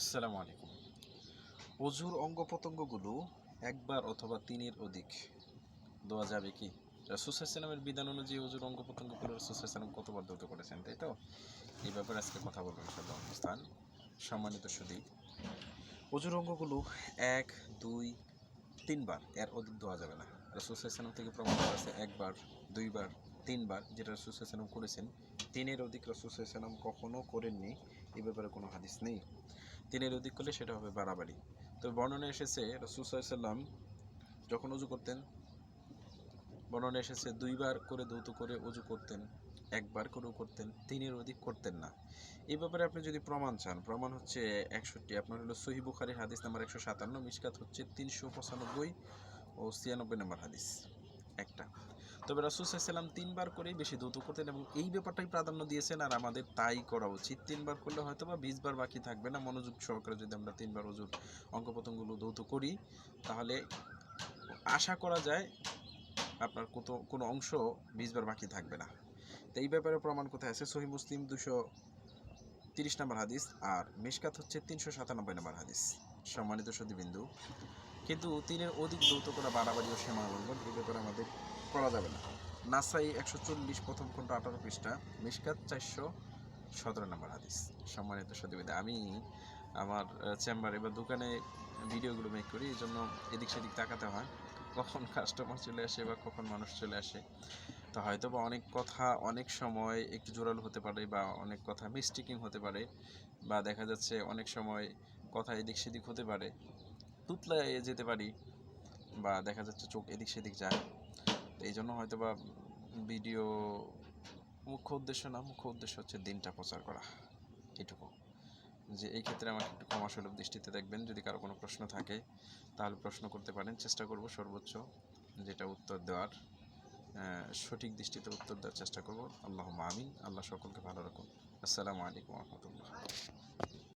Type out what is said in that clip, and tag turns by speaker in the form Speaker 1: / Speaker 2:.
Speaker 1: আসসালামু আলাইকুম। অজুর অঙ্গ প্রত্যঙ্গগুলো একবার অথবা তিনের অধিক। দেওয়া যাবে কি? রাসুসালামের বিধান অনুযায়ী অজুর অঙ্গ প্রত্যঙ্গগুলো কতবার দৌত করেছেন, তাই তো? এই ব্যাপারে আজকে কথা বলবেন ইনশাল্লাহ অবস্থান, সম্মানিত সুদীপ। অজুর অঙ্গগুলো এক, দুই, তিনবার, এর অধিক দেওয়া যাবে না। রাসুসালাম থেকে প্রমাণ করা আছে একবার, দুইবার, তিনবার, যেটা রাসুসালাম করেছেন। তিনের অধিক রাসুসালাম কখনও করেননি। এ ব্যাপারে কোনো হাদিস নেই। তিনের অধিক করলে সেটা হবে বাড়াবাড়ি। তো বর্ণনা এসেছে রসুসাল্লাম যখন উজু করতেন, বর্ণনা এসেছে, দুইবার করে দৌত করে উজু করতেন, একবার করেও করতেন তিনের অধিক করতেন না। এই ব্যাপারে আপনি যদি প্রমাণ চান, প্রমাণ হচ্ছে একষট্টি, আপনার হলো সহি বুখারির হাদিস নাম্বার একশো সাতান্ন, মিসকাত হচ্ছে তিনশো পঁচানব্বই ও ছিয়ানব্বই নম্বর হাদিস। একটা। তবে রাসুসাল্লাম তিনবার করেই বেশি দৌত করতেন এবং এই ব্যাপারটাই প্রাধান্য দিয়েছেন আর আমাদের তাই করা উচিত। তিনবার করলে হয়তো বা বিশবার বাকি থাকবে না। মনোযোগ সহকারে যদি আমরা তিনবার ওজুর অঙ্ক প্রত্যঙ্গগুলো দৌত করি, তাহলে আশা করা যায় আপনার কত, কোনো অংশ বিশবার বাকি থাকবে না। তো এই ব্যাপারে প্রমাণ কোথায় আছে? সহি মুসলিম দুশো তিরিশ নম্বর হাদিস আর মিশকাত হচ্ছে তিনশো সাতানব্বই নম্বর হাদিস। সম্মানিত সদীবিন্দু কিন্তু তিনের অধিক দৌত করা বাড়াবাড়ি ও সীমা লঙ্ঘন এই ব্যাপারে আমাদের করা যাবে না। নাসাই একশো চল্লিশ প্রথম খণ্ড আঠারো পৃষ্ঠা, মিশকাত চারশো সতেরো নম্বর হাদিস। সম্মানিত সদীবিন্দু আমি আমার চেম্বারে বা দোকানে ভিডিওগুলো মেক করি, এই জন্য এদিক সেদিক তাকাতে হয়। কখন কাস্টমার চলে আসে বা কখন মানুষ চলে আসে। তো হয়তো বা অনেক কথা অনেক সময় একটু জোরালো হতে পারে বা অনেক কথা মিস্টেকিং হতে পারে বা দেখা যাচ্ছে অনেক সময় কথা এদিক সেদিক হতে পারে। তুতলায় যেতে পারি বা দেখা যাচ্ছে চোখ এদিক সেদিক যায়। তো এই জন্য হয়তো বা ভিডিও মুখ্য উদ্দেশ্য না, মুখ্য উদ্দেশ্য হচ্ছে দিনটা প্রচার করা। এটুকু। যে এই ক্ষেত্রে আমাকে একটু ক্ষমাসুলভ দৃষ্টিতে দেখবেন, যদি কারও কোনো প্রশ্ন থাকে, তাহলে প্রশ্ন করতে পারেন। চেষ্টা করব সর্বোচ্চ যেটা উত্তর দেওয়ার সঠিক দৃষ্টিতে উত্তর দেওয়ার চেষ্টা করব। আল্লাহ আমিন। আল্লাহ সকলকে ভালো রাখুন। আসসালামু আলাইকুম রহমতুল্লাহ।